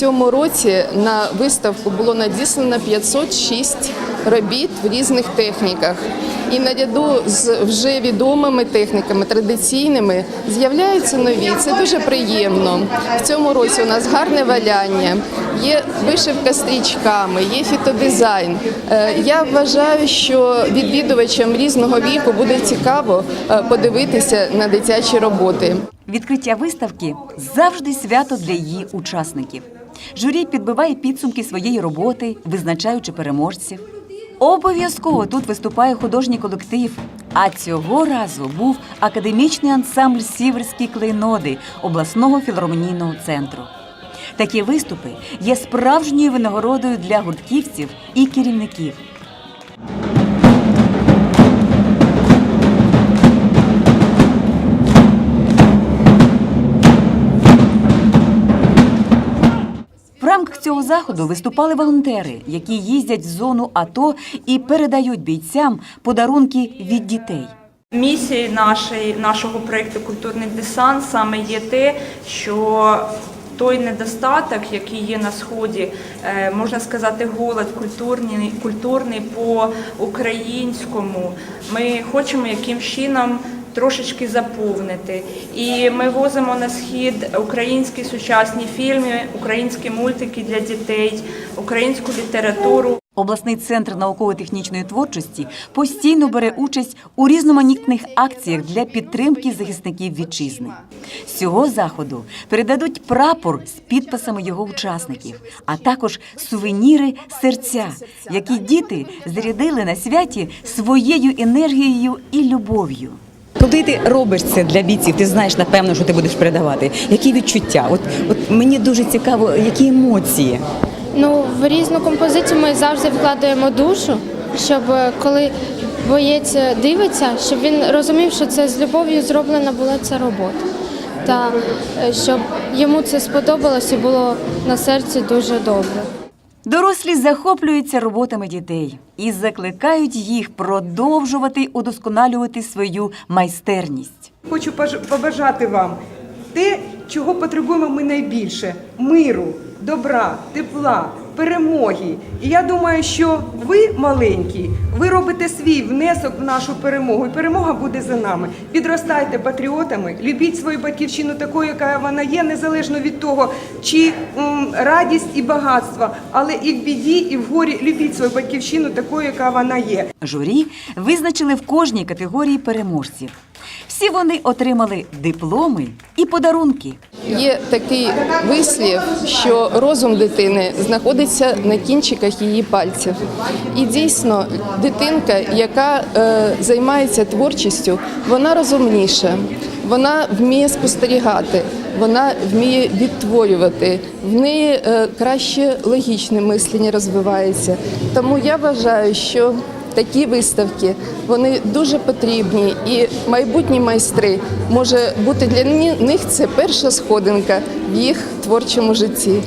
цьому році на виставку було надіслано 506 робіт в різних техніках. І наряду з вже відомими техніками, традиційними, з'являються нові. Це дуже приємно. В цьому році у нас гарне валяння, є вишивка стрічками, є фітодизайн. Е, Я вважаю, що відвідувачам різного віку буде цікаво е, подивитися на дитячі роботи. Відкриття виставки завжди свято для її учасників. Журі підбиває підсумки своєї роботи, визначаючи переможців. Обов'язково тут виступає художній колектив. А цього разу був академічний ансамбль Сіверські клейноди обласного філармонійного центру. Такі виступи є справжньою винагородою для гуртківців і керівників. Цього заходу виступали волонтери, які їздять в зону АТО і передають бійцям подарунки від дітей. Місією нашої, нашого проєкту Культурний десант саме є те, що той недостаток, який є на сході, е, можна сказати, голод культурний, культурний по українському. Ми хочемо яким чином трошечки заповнити. І ми возимо на схід українські сучасні фільми, українські мультики для дітей, українську літературу. Обласний центр науково-технічної творчості постійно бере участь у різноманітних акціях для підтримки захисників вітчизни. З цього заходу передадуть прапор з підписами його учасників, а також сувеніри серця, які діти зарядили на святі своєю енергією і любов'ю. Коли ти робиш це для бійців, ти знаєш напевно, що ти будеш передавати. Які відчуття? От, от мені дуже цікаво, які емоції. Ну, в різну композицію ми завжди вкладаємо душу, щоб е, коли боєць дивиться, щоб він розумів, що це з любов'ю зроблена була ця робота. Та е, щоб йому це сподобалось і було на серці дуже добре. Дорослі захоплюються роботами дітей і закликають їх продовжувати удосконалювати свою майстерність. Хочу побажати вам те, чого потребуємо ми найбільше: миру, добра, тепла, перемоги. І я думаю, що ви маленькі, ви робите свій внесок в нашу перемогу, і перемога буде за нами. Підростайте патріотами, любіть свою батьківщину такою, яка вона є, незалежно від того, чи м, радість і багатство, але і в біді, і в горі любіть свою батьківщину такою, яка вона є. Журі визначили в кожній категорії переможців. Всі вони отримали дипломи і подарунки. Є такий вислів, що розум дитини знаходиться на кінчиках її пальців. І дійсно, дитинка, яка е, займається творчістю, вона розумніша, вона вміє спостерігати, вона вміє відтворювати, в неї е, краще логічне мислення розвивається. Тому я вважаю, що Такі виставки вони дуже потрібні, і майбутні майстри може бути для них це перша сходинка в їх творчому житті.